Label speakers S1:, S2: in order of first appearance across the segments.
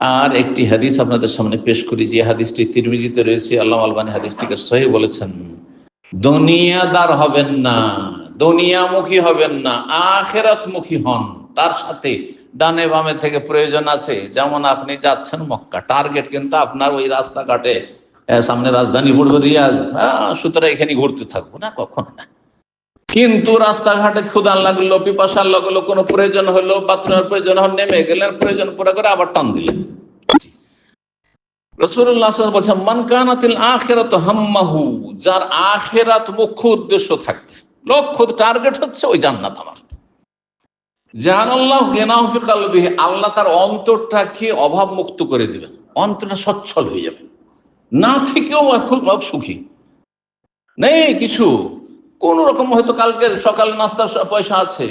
S1: আর একটি হাদিস আপনাদের সামনে পেশ করি যে হাদিসটি তিরমিজিতে রয়েছে। আল্লাহ আলবানী হাদিসটিকে সহি বলেছেন দুনিয়াদার হবেন না দুনিয়ামুখী হবেন না আখেরাতমুখী হন। তার সাথে ডানে বামে থেকে প্রয়োজন আছে। যেমন আপনি যাচ্ছেন মক্কা টার্গেট কিন্তু আপনার ওই রাস্তাঘাটে সামনে রাজধানী পড়বে রিয়াজ হ্যাঁ, সুতরাং এখানে ঘুরতে থাকব না কখনো না। কিন্তু রাস্তাঘাটে ক্ষুদান লাগল, পিপাসার লাগল কোনো প্রয়োজন হলো, বাথরুমের প্রয়োজন হল, নেমে গেলেন, প্রয়োজন পুরো করে আবার টান দিলেন। রসুল্লাহ বলছেন, মান কানাতিল আখেরাত হাম্মাহু যার আখেরাত মুখ্য উদ্দেশ্য থাকবে। লক্ষ্য, টার্গেট হচ্ছে ওই জান্নাত আমার। জান আল্লাহ গেনাফি কালবিহি, আল্লাহ তার অন্তরটাকে অভাব মুক্ত করে দিবেন। অন্তরটা সচ্ছল হয়ে যাবে। না থেকেও খুব সুখী। নেই কিছু। কোন রকম হয়তো কালকের সকাল নাস্তার পয়সা আছে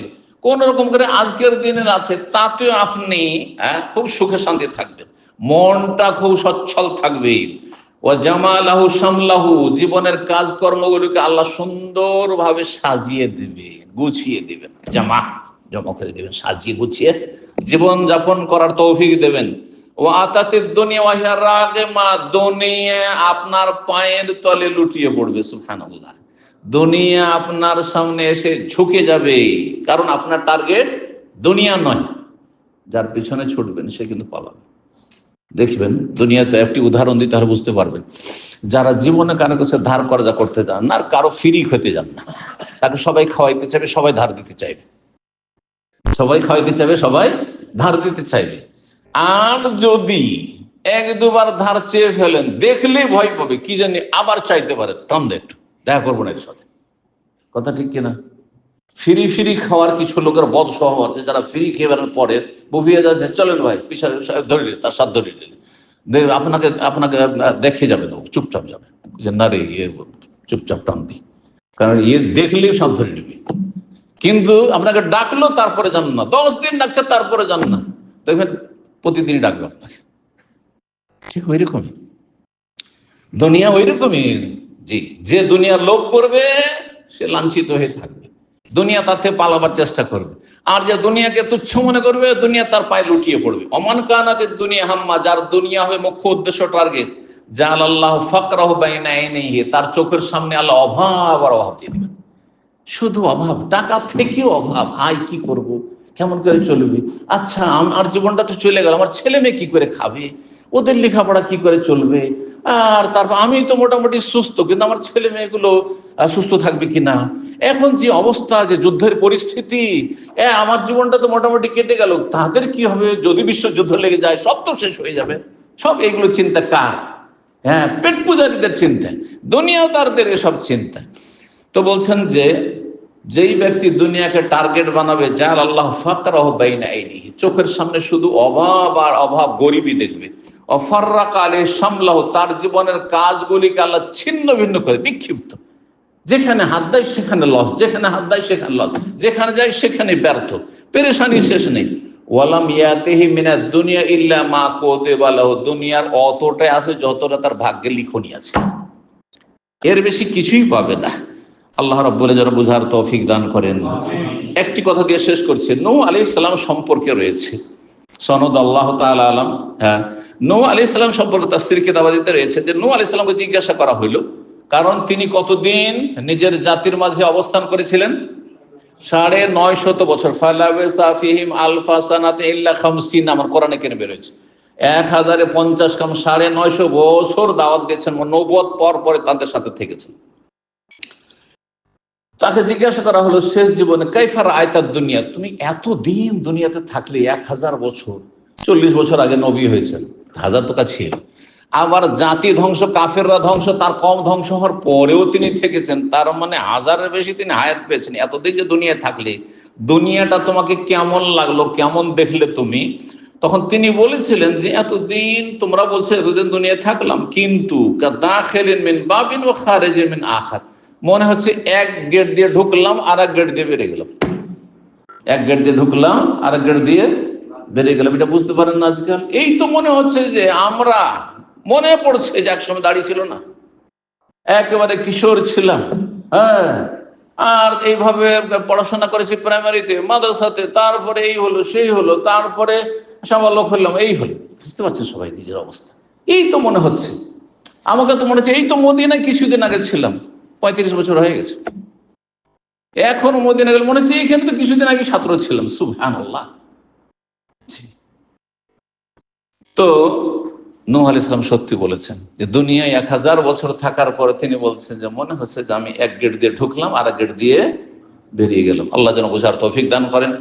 S1: কোন রকম করে আজকের দিনের আছে তাতেও আপনি হ্যাঁ, খুব সুখে শান্তি থাকবেন। মনটা খুব সচ্ছল থাকবে। ও জামালাহু সামলাহু জীবনের কাজকর্মগুলিকে আল্লাহ সুন্দরভাবে সাজিয়ে দিবেন গুছিয়ে দিবেন। জামা জমা করে দিবেন সাজিয়ে গুছিয়ে জীবন যাপন করার তৌফিক দেবেন। ও আতাতের দুনিয়া ওয়াহিয়া রাগে মা দুনিয়া আপনার পায়ের তলে লুটিয়ে পড়বে সুবহানাল্লাহ। দুনিয়া আপনার সামনে এসে ঝুঁকে যাবে। কারণ আপনার টার্গেট দুনিয়া নয়। যার পিছনে ছুটবেন, সে কিন্তু পালাবে। দেখবেন, দুনিয়াতে একটি উদাহরণ দিতে হলে বুঝতে পারবেন। যারা জীবনে কারও কাছে ধার কর্জা করতে যান না, আর কারও ফিরি খেতে যান না। তাকে সবাই খাওয়াইতে চাইবে, সবাই ধার দিতে চাইবে। সবাই খাওয়াইতে চাইবে, সবাই ধার দিতে চাইবে। আর যদি এক দুবার ধার চেয়ে ফেলেন, দেখলেই ভয় পাবে, কি জানি আবার চাইতে পারে একটু দেখা করব না এর সাথে কথা ঠিক কিনা? ফিরি ফিরি খাওয়ার কিছু লোকের বদ স্বভাব আছে যারা ফ্রি খেয়ে বেড়ানোর পরে বুফিয়ে যাচ্ছে চলেন ভাই পিছনে ধরে নিলেন, তার সাথ ধরে নিলেন। আপনাকে আপনাকে দেখে যাবে না চুপচাপ যাবে। যে না রে ইয়ে চুপচাপ টান দি। কারণ ইয়ে দেখলেই সব ধরে নিবি। কিন্তু আপনাকে ডাকলো তারপরে জান না। দশ দিন ডাকছে তারপরে জান না। দেখবেন প্রতিদিনই ডাকবে আপনাকে। ঠিক ওই রকমই দুনিয়া ওই রকমই জি, যে দুনিয়ার লোভ করবে, সে লাঞ্ছিত হয়ে থাকবে। দুনিয়া থেকে পালাবার চেষ্টা করবে। আর যে দুনিয়াকে তুচ্ছ মনে করবে, দুনিয়া তার পায়ে লুটিয়ে পড়বে। অমান কানাতে দুনিয়া হাম্মা, যার দুনিয়া হবে মুখ্য উদ্দেশ্য টার্গেট জাল আল্লাহ ফাকরাহ বাইনা তার চোখের সামনে আল্লাহ অভাব আর অভাব দিয়ে দিবেন। শুধু অভাব, টাকা থেকেও অভাব। আয় কি করব? কেমন করে চলবে? আচ্ছা আমার জীবনটা তো চলে গেল, আমার ছেলে মেয়ে কি করে খাবে? ওদের লেখাপড়া কি করে চলবে? আর তারপর আমি তো মোটামুটি সুস্থ, কিন্তু আমার ছেলে মেয়েগুলো সুস্থ থাকবে কিনা? এখন যে অবস্থা, যে যুদ্ধের পরিস্থিতি আমার জীবনটা তো মোটামুটি কেটে গেল। তাদের কি হবে? যদি বিশ্ব যুদ্ধ লেগে যায়, সব তো শেষ হয়ে যাবে। সব এগুলো চিন্তা কার? হ্যাঁ পেট পূজারীদের চিন্তা দুনিয়াও তাদের এসব চিন্তা। তো বলছেন যে, যেই ব্যক্তি দুনিয়াকে টার্গেট বানাবে যার আল্লাহ ফাকরাহ বাইনা আইনিহি, চোখের সামনে শুধু অভাব আর অভাব গরিবই দেখবে। অফাররা কালে সামলাহ তার জীবনের কাজগুলিকে আল্লাহ ছিন্ন ভিন্ন করে, বিক্ষিপ্ত। যেখানে হাত দেয় সেখানে লস, যেখানে হাত দেয় সেখানে লস, যেখানে যায় সেখানে ব্যর্থ, পেরেশানি শেষ নেই। ওয়ালাম ইয়াতেহি মিনা দুনিয়া ইল্লা মা কোতে বালাহ দুনিয়ার অতটাই আছে যতটা তার ভাগ্যে লিখনি আছে। এর বেশি কিছুই পাবে না। আল্লাহ রব্বুল যেন বুঝার তৌফিক দান করেন। একটি কথা দিয়ে শেষ করছে নৌ আলি ইসলাম সম্পর্কে রয়েছে। সনদ আল্লাহ তাআলা আলাম। হ্যাঁ। নৌ আলি ইসলাম সম্পর্কে তার তাস্তির কিতাবাদিতে রয়েছে যে নৌ আলি ইসলামকে জিজ্ঞাসা করা হইল, কারণ তিনি কতদিন নিজের জাতির মাঝে অবস্থান করেছিলেন? সাড়ে নয় শত বছর। ফালাবে সাফিহিম আলফা সানাতে ইল্লা খামসিন আমার কোরআনে কেন বেরোয়েছে এক হাজারে পঞ্চাশ কাম সাড়ে নয়শো বছর দাওয়াত দিয়েছেন নবদ পর পরে তাদের সাথে থেকেছেন। তাকে জিজ্ঞাসা করা হলো, শেষ জীবনে কাইফার আয়তার দুনিয়া? তুমি এত দিন দুনিয়াতে থাকলে এক হাজার বছর, চল্লিশ বছর আগে নবী হয়েছেন। হাজার তো কাছে আবার জাতি ধ্বংস, কাফেররা ধ্বংস, তার কম ধ্বংস হওয়ার পরেও তিনি থেকেছেন। তার মানে হাজারের বেশি তিনি হায়াত পেয়েছেন। এতদিন যে দুনিয়ায় থাকলে দুনিয়াটা তোমাকে কেমন লাগল, কেমন দেখলে তুমি? তখন তিনি বলেছিলেন যে, এতদিন তোমরা বলছো, এতদিন দুনিয়ায় থাকলাম, কিন্তু দাখিলিন মিন বাবিন ও খারেজিন মিন আখার। মনে হচ্ছে এক গেট দিয়ে ঢুকলাম আর এক গেট দিয়ে বেরিয়ে গেলাম। এক গেট দিয়ে ঢুকলাম আর এক গেট দিয়ে বেরিয়ে গেলাম। এটা বুঝতে পারেন না আজকাল এই তো মনে হচ্ছে যে আমরা, মনে পড়ছে যে একসময় দাঁড়িয়ে ছিল না। একেবারে কিশোর ছিলাম হ্যাঁ। আর এইভাবে পড়াশোনা করেছি প্রাইমারিতে মাদ্রাসাতে, তারপরে এই হলো, সেই হলো, তারপরে সবার লোক হলাম এই হলো। বুঝতে পারছেন সবাই নিজের অবস্থা? এই তো মনে হচ্ছে। আমাকে তো মনে হচ্ছে, এই তো মদিনায় কিছুদিন আগে ছিলাম। পঁয়ত্রিশ বছর হয়ে গেছে। এখন মদিনা গেলে মনে হচ্ছে এইখানে তো কিছুদিন আগে ছাত্র ছিলাম সুহান আল্লাহ তো নূহ আল ইসলাম সত্যি বলেছেন যে, দুনিয়ায় এক হাজার বছর থাকার পরে তিনি বলছেন যে, মনে হচ্ছে যে আমি এক গেট দিয়ে ঢুকলাম আর এক গেট দিয়ে বেরিয়ে গেলাম। আল্লাহ যেন বোঝার তৌফিক দান করেন।